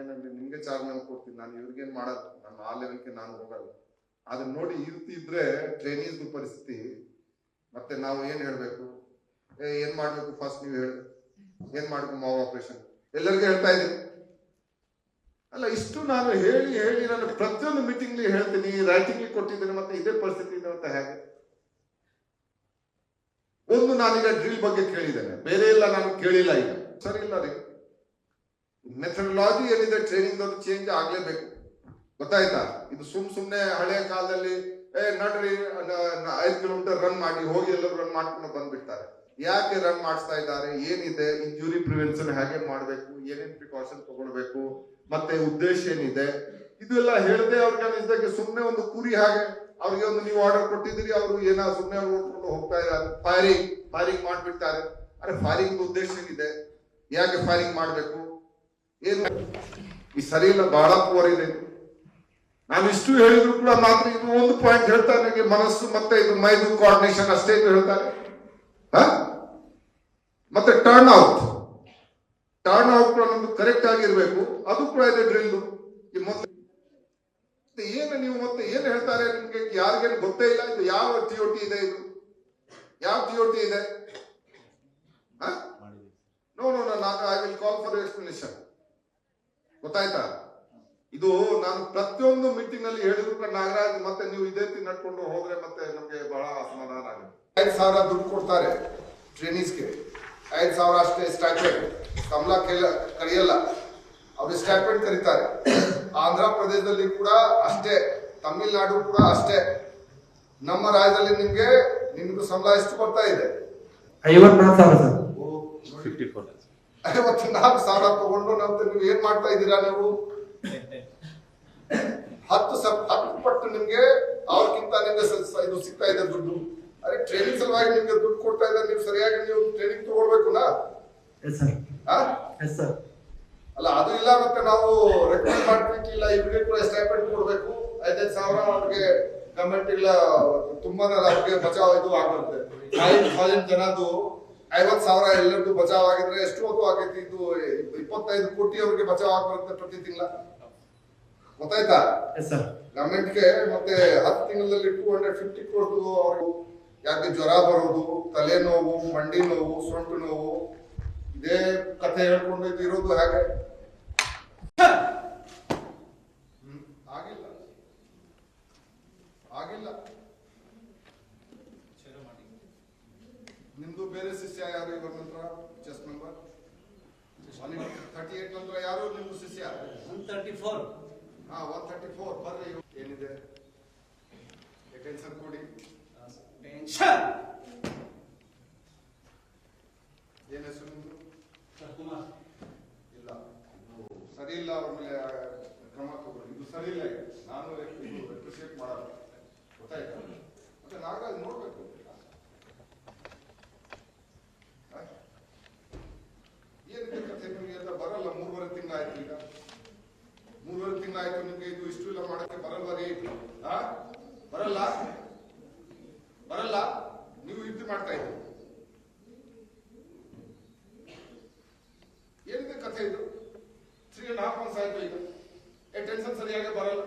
ಏನಂದ್ರೆ ನಿಮ್ಗೆ ಚಾರ್ಜ್ ಕೊಡ್ತೀನಿ. ನಾನು ಇವ್ರಿಗೇನ್ ಮಾಡಲ್ಲ ನಾನು ಆ ಲೆವೆಲ್ಗೆ ನಾನು ಹೋಗಲ್ಲ ಅದನ್ನ ನೋಡಿ ಇರ್ತಿದ್ರೆ ಟ್ರೈನೀಸ್ ಪರಿಸ್ಥಿತಿ. ಮತ್ತೆ ನಾವು ಏನ್ ಹೇಳ್ಬೇಕು? ಏನ್ ಮಾಡ್ಬೇಕು? ಫಸ್ಟ್ ನೀವು ಹೇಳಿ. ಏನ್ ಮಾಡ್ಬೇಕು? ಮಾವು ಆಪರೇಷನ್ ಎಲ್ಲರಿಗೂ ಹೇಳ್ತಾ ಇದ್ದೀನಿ. ಅಲ್ಲ, ಇಷ್ಟು ನಾನು ಹೇಳಿ ಹೇಳಿ ನಾನು ಪ್ರತಿಯೊಂದು ಮೀಟಿಂಗ್ ಹೇಳ್ತೀನಿ ರೈಟಿಂಗ್ ಕೊಟ್ಟಿದ್ದೀನಿ, ಮತ್ತೆ ಇದೇ ಪರಿಸ್ಥಿತಿ ಇದೆ ಅಂತ ಹೇಗೆ? ಒಂದು ನಾನೀಗ ಡ್ರಿಲ್ ಬಗ್ಗೆ ಕೇಳಿದ್ದೇನೆ. ಬೇರೆ ಎಲ್ಲ ನಾನು ಕೇಳಿಲ್ಲ ಈಗ. ಸರಿ, ಇಲ್ಲ ರೀ ಮೆಥಡಲಾಜಿ ಏನಿದೆ ಟ್ರೈನಿಂಗ್ ಅದು ಚೇಂಜ್ ಆಗ್ಲೇಬೇಕು. ಗೊತ್ತಾಯ್ತಾ? ಇದು ಸುಮ್ ಸುಮ್ನೆ ಹಳೆಯ ಕಾಲದಲ್ಲಿ, ಏ, ನಡ್ರಿ ಐದು ಕಿಲೋಮೀಟರ್ ರನ್ ಮಾಡಿ, ಹೋಗಿ ಎಲ್ಲರೂ ರನ್ ಮಾಡ್ಕೊಂಡು ಬಂದ್ಬಿಡ್ತಾರೆ. ಯಾಕೆ ರನ್ ಮಾಡಿಸ್ತಾ ಇದ್ದಾರೆ? ಏನಿದೆ? ಇಂಜುರಿ ಪ್ರಿವೆನ್ಷನ್ ಹೇಗೆ ಮಾಡಬೇಕು? ಏನೇನ್ ಪ್ರಿಕಾಷನ್ ತಗೊಳ್ಬೇಕು? ಮತ್ತೆ ಉದ್ದೇಶ ಏನಿದೆ? ಇದೆಲ್ಲ ಹೇಳದೆ ಆರ್ಗನೈಸ್ದಾಗೆ ಸುಮ್ನೆ ಒಂದು ಕುರಿ ಹಾಗೆ, ಅವ್ರಿಗೆ ಒಂದು ನೀವು ಆರ್ಡರ್ ಕೊಟ್ಟಿದ್ದೀರಿ, ಅವರು ಏನ ಸುಮ್ಮನೆ ಓಡ್ಕೊಂಡು ಹೋಗ್ತಾ ಇದ್ದಾರೆ. ಫೈರಿಂಗ್ ಫೈರಿಂಗ್ ಮಾಡ್ಬಿಡ್ತಾರೆ. ಅರೆ ಫೈರಿಂಗ್ ಉದ್ದೇಶ ಏನಿದೆ? ಯಾಕೆ ಫೈರಿಂಗ್ ಮಾಡ್ಬೇಕು? ಏನು? ಈ ಸರಿ ಇಲ್ಲ ಬಹಳ ಇದೆ. ನಾನು ಇಷ್ಟು ಹೇಳಿದ್ರು ಕೂಡ ಮಾತ್ರ ಇದು ಒಂದು ಪಾಯಿಂಟ್ ಹೇಳ್ತಾರೆ, ನನಗೆ ಮನಸ್ಸು ಮತ್ತೆ ಇದು ಮೈದು ಕೋಆರ್ಡಿನೇಷನ್ ಅಷ್ಟೇ ಇದು ಹೇಳ್ತಾರೆ? ಮತ್ತೆ ಟರ್ನ್ ಔಟ್ ಟರ್ನ್ ಔಟ್ ನಮ್ದು ಕರೆಕ್ಟ್ ಆಗಿರ್ಬೇಕು. ಅದು ಕೂಡ ಇದೆ ಡ್ರಿಲ್ ಈ ಮೊದಲು ಮತ್ತೆ ಏನು ನೀವು ಮತ್ತೆ ಏನು ಹೇಳ್ತಾರೆ ನಿಮ್ಗೆ? ಯಾರಿಗೇನು ಗೊತ್ತೇ ಇಲ್ಲ, ಇದು ಯಾವ ಟಿ ಒ ಟಿ ಇದೆ ಇದು? ಯಾವ ಟಿ ಒ ಟಿ ಇದೆ ನೋ ನೋ ನಾನು I will call for explanation ಗೊತ್ತಾಯ್ತಾ? ಇದು ನಾನು ಪ್ರತಿಯೊಂದು ಮೀಟಿಂಗ್ನಲ್ಲಿ ಹೇಳಿದ್ರು ಕೂಡ ನಾಗರಾಜ್ ಮತ್ತೆ ನೀವು ಇದೇ ರೀತಿ ನಡ್ಕೊಂಡು ಹೋದ್ರೆ ಮತ್ತೆ ನಮ್ಗೆ ಬಹಳ ಅಸಮಾಧಾನ ಆಗುತ್ತೆ. ಐದು ಸಾವಿರ ದುಡ್ಡು ಕೊಡ್ತಾರೆ ಟ್ರೈನೀಸ್ಗೆ ಐದು ಸಾವಿರ ಅಷ್ಟೇ ಸ್ಟ್ಯಾಪೆಂಡ್ ಕಮಲ ಕೇಳ ಕರೆಯಲ್ಲ. ಅವ್ರಿಗೆ ಸ್ಟ್ಯಾಪೆಂಡ್ ಕರೀತಾರೆ. ಆಂಧ್ರ ಪ್ರದೇಶದಲ್ಲಿ ಕೂಡ ಅಷ್ಟೇ ತಮಿಳ್ನಾಡು ಕೂಡ ಅಷ್ಟೇ. ನಮ್ಮ ರಾಜ್ಯದಲ್ಲಿ ನಿಮ್ಗೆ ನಿಮ್ಗೆ ಸಂಬಳ ಎಷ್ಟು ಬರ್ತಾ ಇದೆ? ಐವತ್ನಾಲ್ಕು ಸಾವಿರ ಸರ್. ಫಿಫ್ಟಿ ಫೋರ್ ಐವತ್ನಾಲ್ಕು ಸಾವಿರ ತಗೊಂಡು ನಂತರ ನೀವು ಏನ್ ಮಾಡ್ತಾ ಇದ್ದೀರಾ ನೀವು? ಹತ್ತು ಹತ್ತು ಪಟ್ಟು ನಿಮ್ಗೆ ಅವ್ರಿಗಿಂತ ನಿಮ್ಗೆ ಇದು ಸಿಗ್ತಾ ಇದೆ ದುಡ್ಡು. ಅರೆ ಟ್ರೈನಿಂಗ್ ಸಲುವಾಗಿ ನಿಮ್ಗೆ ದುಡ್ಡು ಕೊಡ್ತಾ ಇದ್ದಾರೆ ನೀವು ಸರಿಯಾಗಿ ನೀವು ಟ್ರೈನಿಂಗ್ ತಗೊಳ್ಬೇಕು ಅಲ್ಲ ಅದು ಇಲ್ಲ ಮತ್ತೆ ನಾವು ರೆಕಮೆಂಡ್ ಮಾಡ್ಬೇಕು ಇಲ್ಲ ಇವ್ರಿಗೆ ಕೂಡ ಸ್ಟೈಪೆಂಡ್ ಕೊಡ್ಬೇಕು. ಐದೈದು ಸಾವಿರ ಅವ್ರಿಗೆ ಗವರ್ಮೆಂಟ್ ಇಲ್ಲ ತುಂಬಾನೇ ಅವ್ರಿಗೆ ಬಚಾವ್ ಇದು ಆಗುತ್ತೆ ಐದು ಥೌಸಂಡ್ ಜನದ್ದು ಐವತ್ ಸಾವಿರ ಎಲ್ಲರಿಗೂ ಬಚಾವ್ ಆಗಿದ್ರೆ ಎಷ್ಟು ಹೊತ್ತು ಆಗೈತಿ? ಇದು ಇಪ್ಪತ್ತೈದು ಕೋಟಿ ಅವ್ರಿಗೆ ಬಚಾವ್ ಆಗ್ಬರುತ್ತೆ ಪ್ರತಿ ತಿಂಗಳ. ಗೊತ್ತಾಯ್ತಾ? ಗವರ್ಮೆಂಟ್ಗೆ ಮತ್ತೆ ಹತ್ತು ತಿಂಗಳಲ್ಲಿ ಟೂ ಹಂಡ್ರೆಡ್ ಫಿಫ್ಟಿ ಕ್ರೋರ್ಸ್ ಅವರು ಯಾಕೆ ಜ್ವರ ಬರೋದು ತಲೆನೋವು ಮಂಡಿ ನೋವು ಸೊಂಟು ನೋವು ಇದೇ ಕಥೆ ಹೇಳ್ಕೊಂಡು ಇರೋದು ಹಾಗೆ. ನಿಮ್ದು ಬೇರೆ ಶಿಷ್ಯ ಯಾರು ಇವರ ನಂತರ? ಚೆಸ್ ಮೆಂಬರ್ ಥರ್ಟಿ ಏಟ್ ನಂತರ ಯಾರು ನಿಮ್ದು ಶಿಷ್ಯ? ಒನ್ ತರ್ಟಿ ಫೋರ್ ಹಾ ಒನ್ ತರ್ಟಿ ಫೋರ್ ಬರ್ರಿ. ಏನಿದೆ? ಟೆನ್ಷನ್ ಕೊಡಿ. ಟೆನ್ಷನ್ ಏನ್ ಹೆಸರು ನಿಮ್ದು? ಕುಮಾರ್ ಇಲ್ಲ. ಸರಿ ಇಲ್ಲ ಅವ್ರ ಮೇಲೆ ಕ್ರಮ ತಗೊಳ್ಳಿ. ಇದು ಸರಿ ಇಲ್ಲ ನಾನು ಇದು ಅಪ್ರಿಸಿಯೇಟ್ ಮಾಡಲ್ಲ. ಗೊತ್ತಾಯ್ತಾ? ಮತ್ತೆ ನಾಗರಾಜ್ ನೋಡ್ಬೇಕು. ಆಯ್ತು ಈಗ? ಮೂರುವರೆ ತಿಂಗಳಾಯ್ತು, ನಿಮ್ಗೆ ಇದು ಇಷ್ಟು ಇಲ್ಲ ಮಾಡಕ್ಕೆ ಬರಲ್ವಾ ರೀ ಬರಲ್ಲ? ಬರಲ್ಲ? ನೀವು ಇದು ಮಾಡ್ತಾ ಇದ್ದೀರಿ. ಏನಿದೆ ಕಥೆ ಇದು? ತ್ರೀ ಅಂಡ್ ಹಾಫ್ ಮಂತ್ಸ್ ಆಯ್ತು ಈಗ. ಏ ಟೆನ್ಷನ್ ಸರಿಯಾಗಿ ಬರಲ್ಲ.